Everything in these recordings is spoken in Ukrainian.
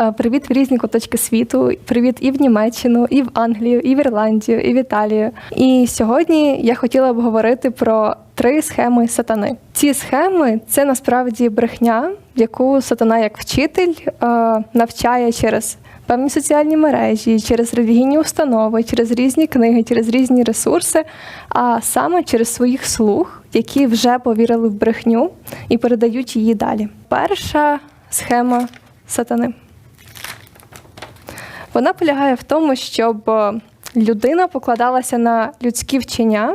Е, Привіт в різні куточки світу. Привіт і в Німеччину, і в Англію, і в Ірландію, і в Італію. І сьогодні я хотіла б говорити про три схеми сатани. Ці схеми це насправді брехня, яку сатана як вчитель е, навчає через певні соціальні мережі, через релігійні установи, через різні книги, через різні ресурси, а саме через своїх слуг, які вже повірили в брехню і передають її далі. Перша схема сатани. Вона полягає в тому, щоб е, людина покладалася на людські вчення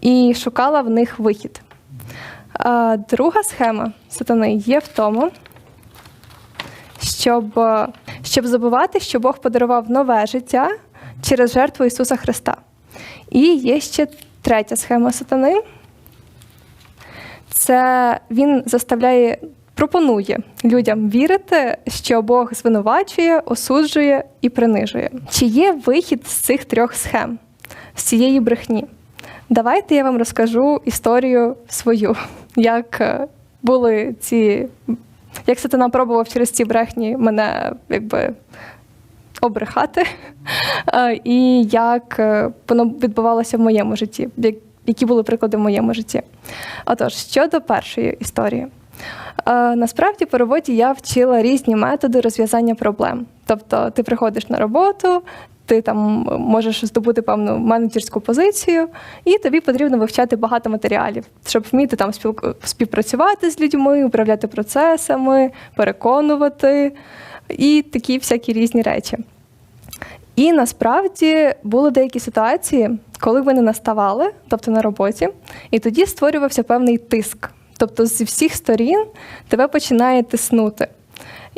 і шукала в них вихід. Друга схема сатани є в тому, щоб, е, щоб забувати, що Бог подарував нове життя через жертву Ісуса Христа. І є ще третя схема сатани. Це він заставляє, пропонує людям вірити, що Бог звинувачує, осуджує і принижує. Чи є вихід з цих трьох схем, з цієї брехні? Давайте я вам розкажу історію свою, як е, були ці, як сатана пробував через ці брехні мене якби обрехати, е, і як е, воно відбувалося в моєму житті, які були приклади в моєму житті. Отож, щодо першої історії. Е, Насправді по роботі я вчила різні методи розв'язання проблем. Тобто ти приходиш на роботу, ти там можеш здобути певну менеджерську позицію, і тобі потрібно вивчати багато матеріалів, щоб вміти там співпрацювати з людьми, управляти процесами, переконувати і такі всякі різні речі. І насправді були деякі ситуації, коли вони наставали, тобто на роботі, і тоді створювався певний тиск. Тобто зі всіх сторін тебе починає тиснути.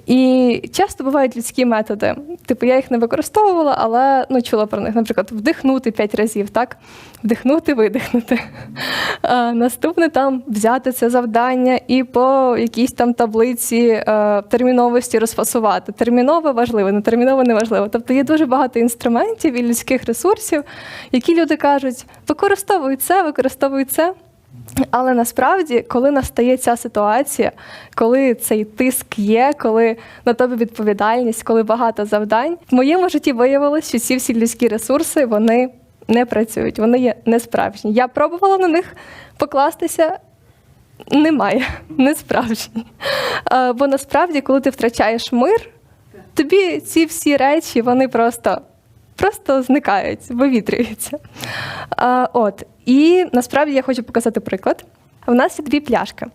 І часто бувають людські методи. Типу, я їх не використовувала, але ну, чула про них. Наприклад, вдихнути п'ять разів, так? Вдихнути, видихнути. А, наступне там взяти це завдання і по якійсь там таблиці е, терміновості розфасувати. Термінове важливо, не термінове не важливо. Тобто є дуже багато інструментів і людських ресурсів, які люди кажуть, використовуй це, використовуй це. Але насправді, коли настає ця ситуація, коли цей тиск є, коли на тебе відповідальність, коли багато завдань, в моєму житті виявилось, що ці всі людські ресурси вони не працюють, вони є несправжні. Я пробувала на них покластися. Немає, не справжні. Е, Бо насправді, коли ти втрачаєш мир, тобі ці всі речі вони просто, просто зникають, вивітрюються. От. І насправді я хочу показати приклад. У нас є дві пляшки.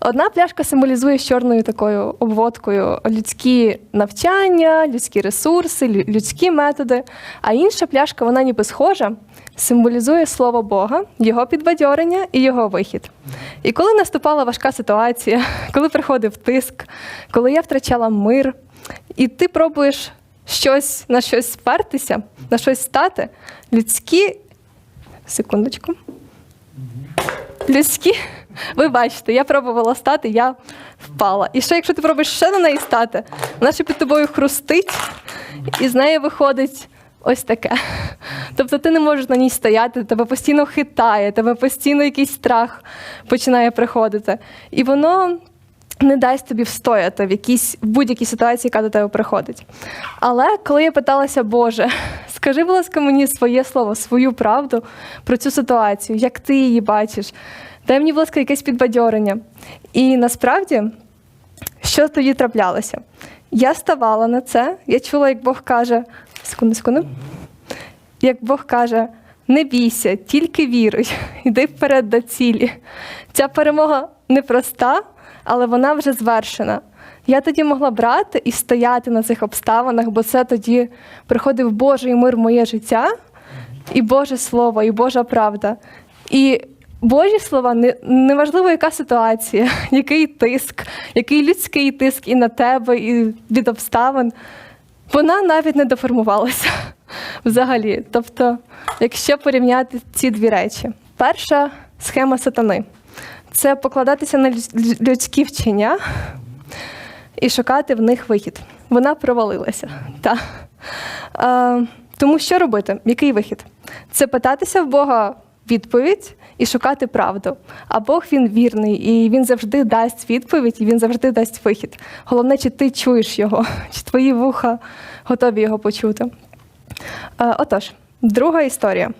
Одна пляшка символізує з чорною такою обводкою людські навчання, людські ресурси, людські методи. А інша пляшка, вона ніби схожа, символізує слово Бога, його підбадьорення і його вихід. І коли наступала важка ситуація, коли приходив тиск, коли я втрачала мир, і ти пробуєш щось на щось спертися, на щось стати, людські Секундочку. Людські, ви бачите, я пробувала стати, я впала. І що, якщо ти пробуєш ще на неї стати, вона ще під тобою хрустить, і з неї виходить ось таке. Тобто ти не можеш на ній стояти, тебе постійно хитає, тебе постійно якийсь страх починає приходити. І воно не дасть тобі встояти в якійсь в будь-якій ситуації, яка до тебе приходить. Але коли я питалася, Боже, скажи, будь ласка, мені своє слово, свою правду про цю ситуацію, як ти її бачиш, дай мені, будь ласка, якесь підбадьорення. І насправді, що тоді траплялося? Я ставала на це, я чула, як Бог каже, секунду, секунду, як Бог каже, не бійся, тільки віруй, йди вперед до цілі. Ця перемога непроста, але вона вже звершена. Я тоді могла брати і стояти на цих обставинах, бо це тоді приходив Божий мир в моє життя, і Боже Слово, і Божа правда. І Божі слова неважливо, яка ситуація, який тиск, який людський тиск і на тебе, і від обставин вона навіть не деформувалася взагалі. Тобто, якщо порівняти ці дві речі, перша схема сатани це покладатися на людські вчення і шукати в них вихід. Вона провалилася. Та. Е, тому що робити? Який вихід? Це питатися в Бога відповідь і шукати правду. А Бог він вірний, і він завжди дасть відповідь, і він завжди дасть вихід. Головне, чи ти чуєш його, чи твої вуха готові його почути. Е, Отож, друга історія.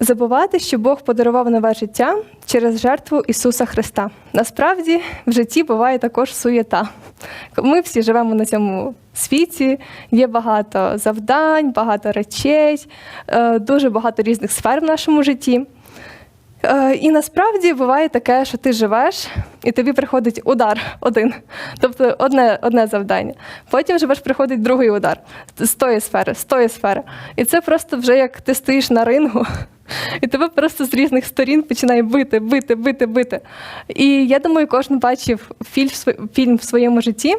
Забувати, що Бог подарував нове життя через жертву Ісуса Христа. Насправді в житті буває також суєта. Ми всі живемо на цьому світі, є багато завдань, багато речей, е, дуже багато різних сфер в нашому житті. Е, І насправді буває таке, що ти живеш, і тобі приходить удар один, тобто одне, одне завдання. Потім живеш, приходить другий удар з тої сфери, з тої сфери. І це просто вже як ти стоїш на рингу, і тебе просто з різних сторін починає бити, бити, бити, бити. І я думаю, кожен бачив фільм, в своєму житті.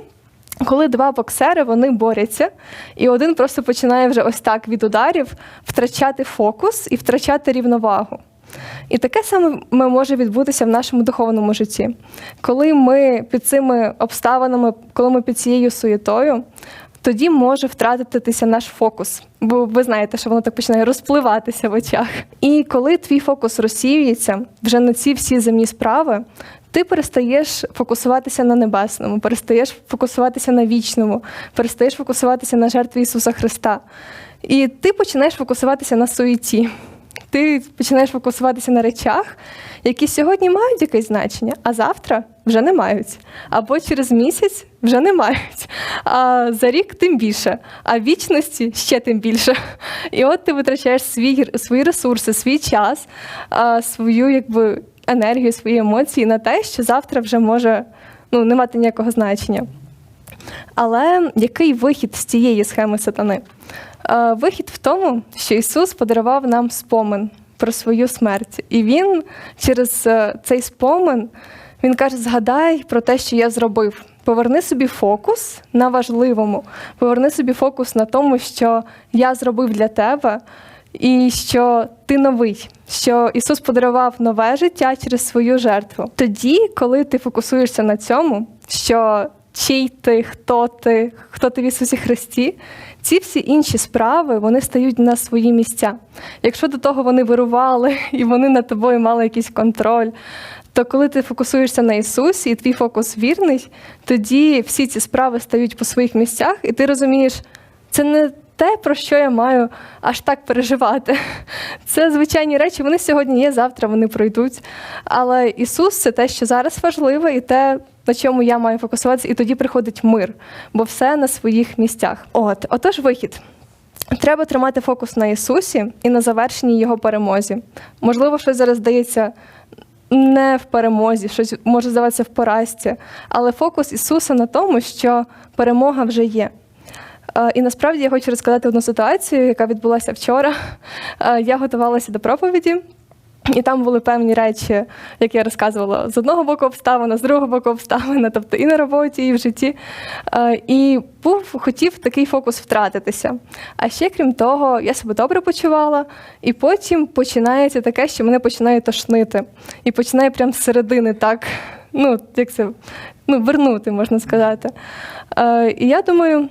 Коли два боксери вони борються, і один просто починає вже ось так від ударів втрачати фокус і втрачати рівновагу. І таке саме може відбутися в нашому духовному житті. Коли ми під цими обставинами, коли ми під цією суєтою, тоді може втратитися наш фокус. Бо ви знаєте, що воно так починає розпливатися в очах. І коли твій фокус розсіюється вже на ці всі земні справи, ти перестаєш фокусуватися на небесному, перестаєш фокусуватися на вічному, перестаєш фокусуватися на жертві Ісуса Христа. І ти починаєш фокусуватися на суеті. Ти починаєш фокусуватися на речах, які сьогодні мають якесь значення, а завтра вже не мають. Або через місяць вже не мають. А за рік тим більше, а вічності ще тим більше. І от ти витрачаєш свій, свої ресурси, свій час, свою якби, енергію, свої емоції на те, що завтра вже може ну, не мати ніякого значення. Але який вихід з цієї схеми сатани? Вихід в тому, що Ісус подарував нам спомин про свою смерть. І Він через е, цей спомин Він каже: згадай про те, що я зробив. Поверни собі фокус на важливому, поверни собі фокус на тому, що я зробив для тебе, і що ти новий, що Ісус подарував нове життя через свою жертву. Тоді, коли ти фокусуєшся на цьому, що чий ти, хто ти, хто ти в Ісусі Христі, ці всі інші справи вони стають на свої місця. Якщо до того вони вирували і вони над тобою мали якийсь контроль, то коли ти фокусуєшся на Ісусі, і твій фокус вірний, тоді всі ці справи стають по своїх місцях, і ти розумієш, це не те, про що я маю аж так переживати. Це звичайні речі, вони сьогодні є, завтра вони пройдуть. Але Ісус це те, що зараз важливе, і те, на чому я маю фокусуватися, і тоді приходить мир, бо все на своїх місцях. От, отож, вихід. Треба тримати фокус на Ісусі і на завершенні Його перемозі. Можливо, щось зараз здається не в перемозі, щось може здаватися в поразці, але фокус Ісуса на тому, що перемога вже є. І насправді я хочу розказати одну ситуацію, яка відбулася вчора. Я готувалася до проповіді. І там були певні речі, як я розказувала, з одного боку обставина, з другого боку обставина, тобто і на роботі, і в житті. І був хотів такий фокус втратитися. А ще крім того, я себе добре почувала, і потім починається таке, що мене починає тошнити. І починає прямо з середини так, ну, як це, ну, вернути, можна сказати. І я думаю.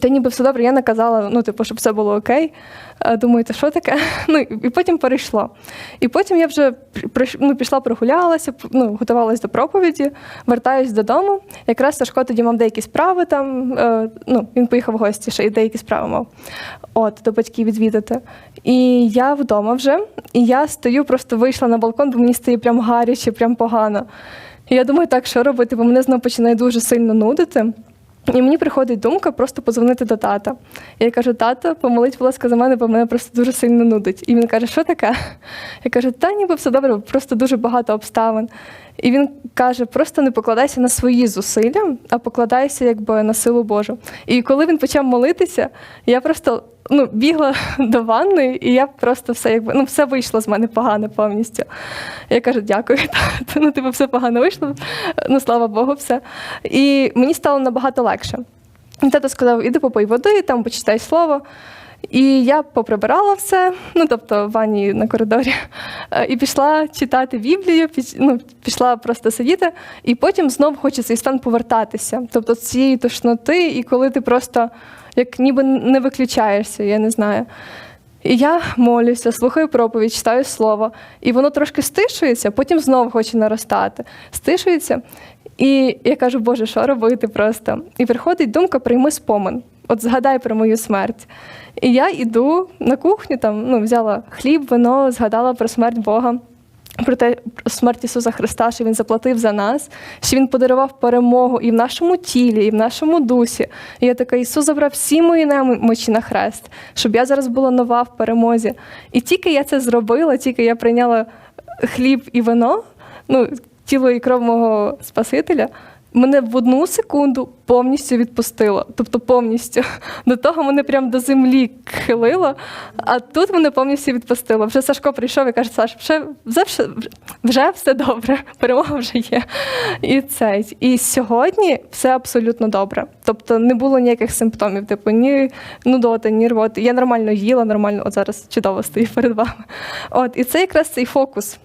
Та ніби все добре, я наказала, ну, типу, щоб все було окей. Е, Думаю, то що таке? Ну, і потім перейшло. І потім я вже ну, пішла, прогулялася, ну, готувалася до проповіді, вертаюсь додому. Якраз Сашко тоді мав деякі справи там. е, Ну, він поїхав в гості ще і деякі справи мав. От, до батьків відвідати. І я вдома вже, і я стою, просто вийшла на балкон, бо мені стає прям гаряче, прям погано. І я думаю, так, що робити, бо мене знову починає дуже сильно нудити. І мені приходить думка просто позвонити до тата. Я кажу, тато, помолить, будь ласка, за мене, бо мене просто дуже сильно нудить. І він каже, що таке? Я кажу, та ніби все добре, просто дуже багато обставин. І він каже: просто не покладайся на свої зусилля, а покладайся якби на силу Божу. І коли він почав молитися, я просто ну, бігла до ванної, і я просто все якби ну, все вийшло з мене погано повністю. Я кажу, дякую, тато. Ну, типу, все погано вийшло. Ну, слава Богу, все. І мені стало набагато легше. І Тато сказав, іди попий води, там почитай слово. І я поприбирала все, ну тобто в ванні на коридорі, і пішла читати Біблію, ну, пішла просто сидіти, і потім знов хоче цей стан повертатися. Тобто цієї тошноти, і коли ти просто як ніби не виключаєшся, я не знаю. І я молюся, слухаю проповідь, читаю слово, і воно трошки стишується, потім знову хоче наростати. Стишується. І я кажу, Боже, що робити просто? І приходить думка, прийми спомин. От згадай про мою смерть. І я йду на кухню, там ну, взяла хліб, вино, згадала про смерть Бога, про те, про смерть Ісуса Христа, що Він заплатив за нас, що Він подарував перемогу і в нашому тілі, і в нашому дусі. І я така, Ісус забрав всі мої немочі на хрест, щоб я зараз була нова в перемозі. І тільки я це зробила, тільки я прийняла хліб і вино, ну, тіло і кров мого Спасителя. Мене в одну секунду повністю відпустило. Тобто повністю. До того мене прям до землі хилило, а тут мене повністю відпустило. Вже Сашко прийшов і каже, Саш, вже, вже, вже все добре, перемога вже є. І цей. І сьогодні все абсолютно добре. Тобто не було ніяких симптомів, типу ні нудоти, ні рвоти. Я нормально їла, нормально, от зараз чудово стою перед вами. От, І це якраз цей фокус.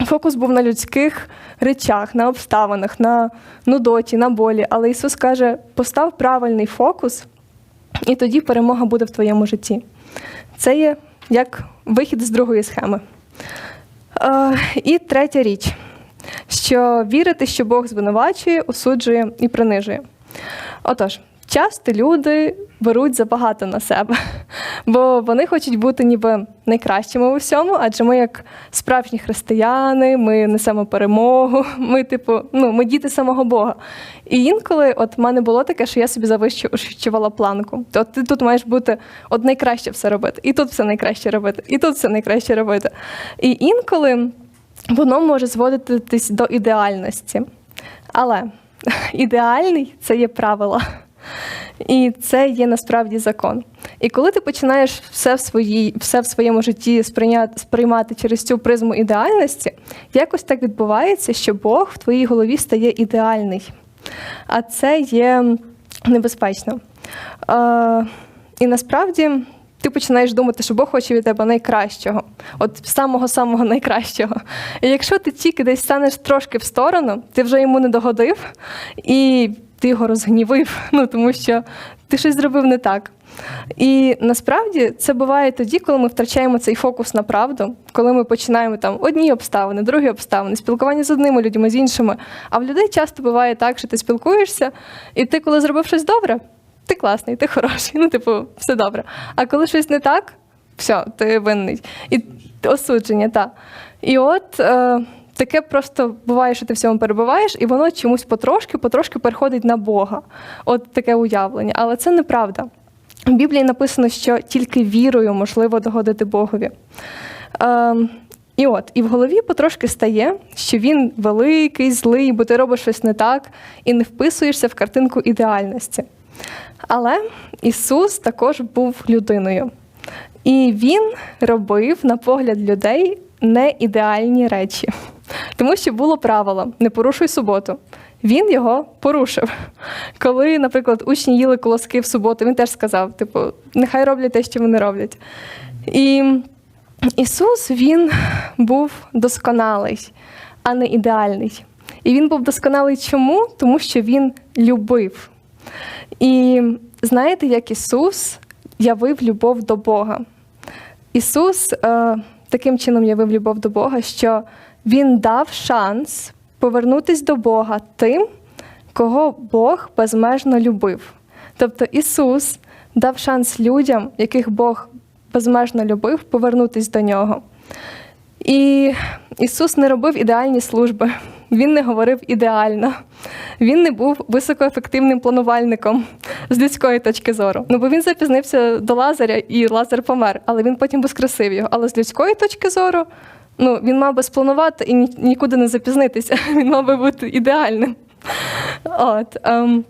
Фокус був на людських речах, на обставинах, на нудоті, на болі. Але Ісус каже: постав правильний фокус, і тоді перемога буде в твоєму житті. Це є як вихід з другої схеми. Е, і третя річ, що вірити, що Бог звинувачує, осуджує і принижує. Отож, часто люди беруть забагато на себе, бо вони хочуть бути ніби найкращими у всьому, адже ми, як справжні християни, ми несемо перемогу, ми, типу, ну, ми діти самого Бога. І інколи, от в мене було таке, що я собі завищувала планку. От ти тут маєш бути от найкраще все робити, і тут все найкраще робити, і тут все найкраще робити. І інколи воно може зводитись до ідеальності. Але ідеальний це є правило. І це є насправді закон. І коли ти починаєш все в своїй, все в своєму житті сприймати через цю призму ідеальності, якось так відбувається, що Бог в твоїй голові стає ідеальний. А це є небезпечно. Е, і насправді. Ти починаєш думати, що Бог хоче від тебе найкращого, от самого-самого найкращого. І якщо ти тільки десь станеш трошки в сторону, ти вже йому не догодив, і ти його розгнівив, ну тому що ти щось зробив не так. І насправді це буває тоді, коли ми втрачаємо цей фокус на правду, коли ми починаємо там одні обставини, другі обставини, спілкування з одними людьми, з іншими. А в людей часто буває так, що ти спілкуєшся, і ти, коли зробив щось добре, ти класний, ти хороший, ну, типу, все добре. А коли щось не так, все, ти винний. І осудження, так. І от. Е, Таке просто буває, що ти в цьому перебуваєш, і воно чомусь потрошки, потрошки переходить на Бога. От таке уявлення. Але це неправда. В Біблії написано, що тільки вірою можливо догодити Богові. Ем, і от, і в голові потрошки стає, що він великий, злий, бо ти робиш щось не так і не вписуєшся в картинку ідеальності. Але Ісус також був людиною. І Він робив, на погляд людей, не ідеальні речі. Тому що було правило не порушуй суботу. Він його порушив. Коли, наприклад, учні їли колоски в суботу, він теж сказав: типу, нехай роблять те, що вони роблять. І Ісус Він був досконалий, а не ідеальний. І він був досконалий чому? Тому що Він любив. І знаєте, як Ісус явив любов до Бога. Ісус е, таким чином явив любов до Бога, що Він дав шанс повернутися до Бога тим, кого Бог безмежно любив. Тобто Ісус дав шанс людям, яких Бог безмежно любив, повернутися до нього. І Ісус не робив ідеальні служби, Він не говорив ідеально, Він не був високоефективним планувальником з людської точки зору. Ну бо він запізнився до Лазаря, і Лазар помер, але він потім воскресив його. Але з людської точки зору ну, він мав би спланувати і нікуди не запізнитися. Він мав би бути ідеальним. От, ем,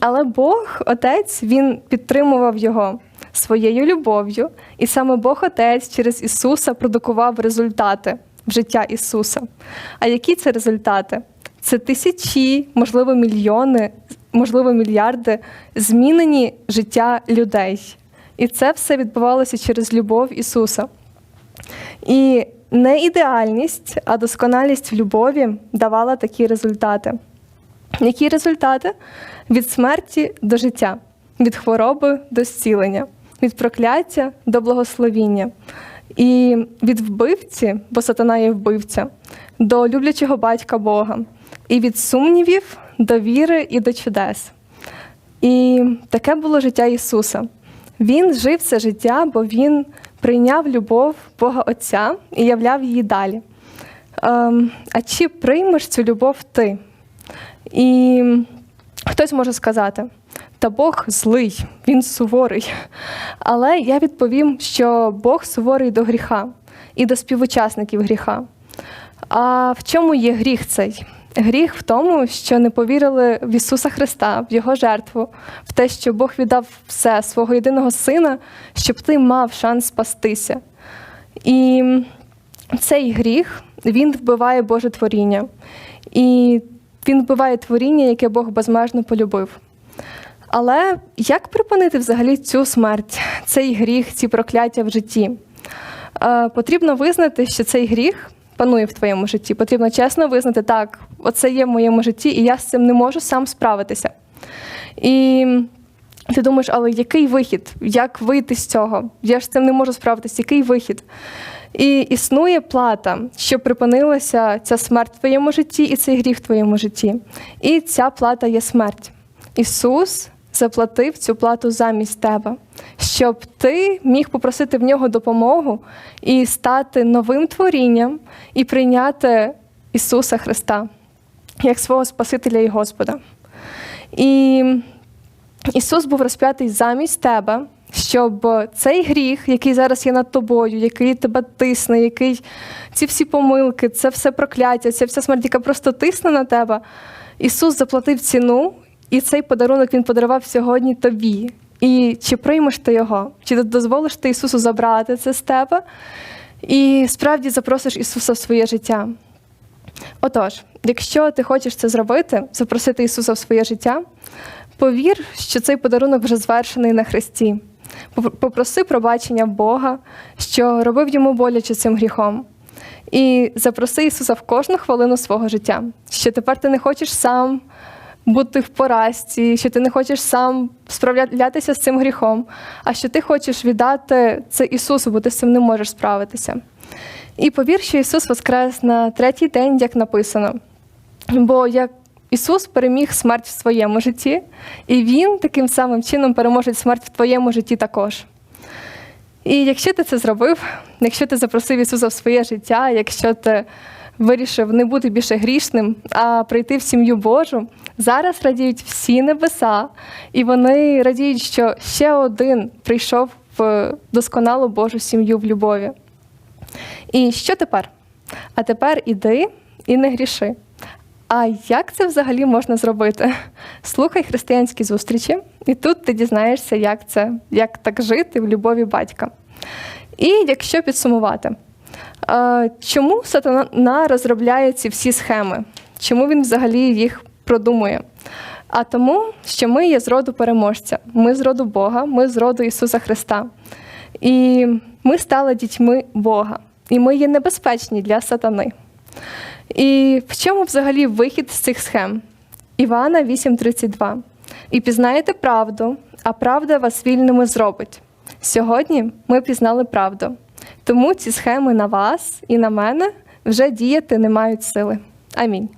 Але Бог, Отець, Він підтримував його своєю любов'ю, і саме Бог Отець через Ісуса продукував результати в життя Ісуса. А які це результати? Це тисячі, можливо, мільйони, можливо, мільярди змінені життя людей. І це все відбувалося через любов Ісуса. І не ідеальність, а досконалість в любові давала такі результати. Які результати? Від смерті до життя, від хвороби до зцілення, від прокляття до благословіння, і від вбивці, бо сатана є вбивця, до люблячого батька Бога, і від сумнівів до віри і до чудес. І таке було життя Ісуса. Він жив це життя, бо Він прийняв любов Бога Отця і являв її далі. Ем, а чи приймеш цю любов ти? І хтось може сказати, та Бог злий, він суворий. Але я відповім, що Бог суворий до гріха і до співучасників гріха. А в чому є гріх цей? Гріх в тому, що не повірили в Ісуса Христа, в Його жертву, в те, що Бог віддав все свого єдиного сина, щоб ти мав шанс спастися. І цей гріх він вбиває Боже творіння. І він вбиває творіння, яке Бог безмежно полюбив. Але як припинити взагалі цю смерть, цей гріх, ці прокляття в житті? Е, потрібно визнати, що цей гріх панує в твоєму житті. Потрібно чесно визнати, так, оце є в моєму житті, і я з цим не можу сам справитися. І ти думаєш, але який вихід? Як вийти з цього? Я ж з цим не можу справитися, який вихід? І існує плата, щоб припинилася ця смерть в твоєму житті і цей гріх в твоєму житті. І ця плата є смерть. Ісус заплатив цю плату замість тебе, щоб ти міг попросити в нього допомогу і стати новим творінням і прийняти Ісуса Христа як свого Спасителя і Господа. І Ісус був розп'ятий замість тебе, щоб цей гріх, який зараз є над тобою, який тебе тисне, який ці всі помилки, це все прокляття, ця вся смерть, яка просто тисне на тебе. Ісус заплатив ціну, і цей подарунок Він подарував сьогодні тобі. І чи приймеш ти його, чи дозволиш ти Ісусу забрати це з тебе, і справді запросиш Ісуса в своє життя. Отож, якщо ти хочеш це зробити, запросити Ісуса в своє життя, повір, що цей подарунок вже звершений на Христі. Попроси пробачення Бога, що робив йому боляче цим гріхом. І запроси Ісуса в кожну хвилину свого життя, що тепер ти не хочеш сам бути в поразці, що ти не хочеш сам справлятися з цим гріхом, а що ти хочеш віддати це Ісусу, бо ти з цим не можеш справитися. І повір, що Ісус воскрес на третій день, як написано. Бо як Ісус переміг смерть в своєму житті, і Він таким самим чином переможе смерть в твоєму житті також. І якщо ти це зробив, якщо ти запросив Ісуса в своє життя, якщо ти вирішив не бути більше грішним, а прийти в сім'ю Божу, зараз радіють всі небеса, і вони радіють, що ще один прийшов в досконалу Божу сім'ю в любові. І що тепер? А тепер іди і не гріши. А як це взагалі можна зробити? Слухай християнські зустрічі, і тут ти дізнаєшся, як це, як так жити в любові батька. І якщо підсумувати, чому сатана розробляє ці всі схеми? Чому він взагалі їх продумує? А тому, що ми є з роду переможця, ми з роду Бога, ми з роду Ісуса Христа. І ми стали дітьми Бога, і ми є небезпечні для сатани. І в чому взагалі вихід з цих схем? Івана 8:32. І пізнаєте правду, а правда вас вільними зробить. Сьогодні ми пізнали правду. Тому ці схеми на вас і на мене вже діяти не мають сили. Амінь.